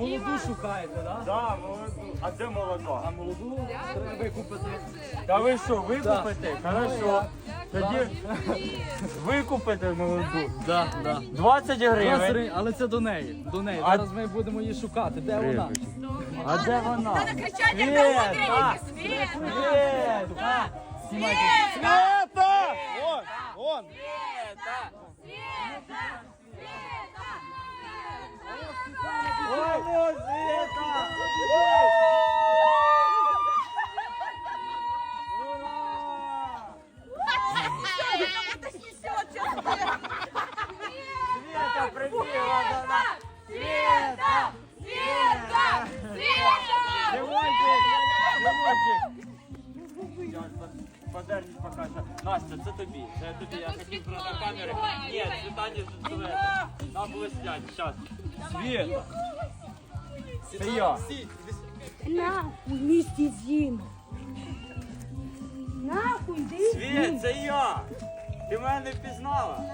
Молоду шукаєте, так? Да, молоду. А де молода? А молоду треба викупити. Та ви що, викупите? Хорошо. Тоді викупите молоду. Да, да. 20 гривень. Але це до неї. До неї. А- Зараз ми будемо її шукати. Де вона? А де вона? кричать, як Света! на Света! Света! Света! Вон, вон. Ой, Подержись покаже. Настя, це тобі. Це тобі. Я хотів про на камери. Ні, Світані Света. Нам блестять. Щас. Света. Це я. Нахуй вместе с ним. Нахуй, иди. Свет, це я. Ти мене не впізнала?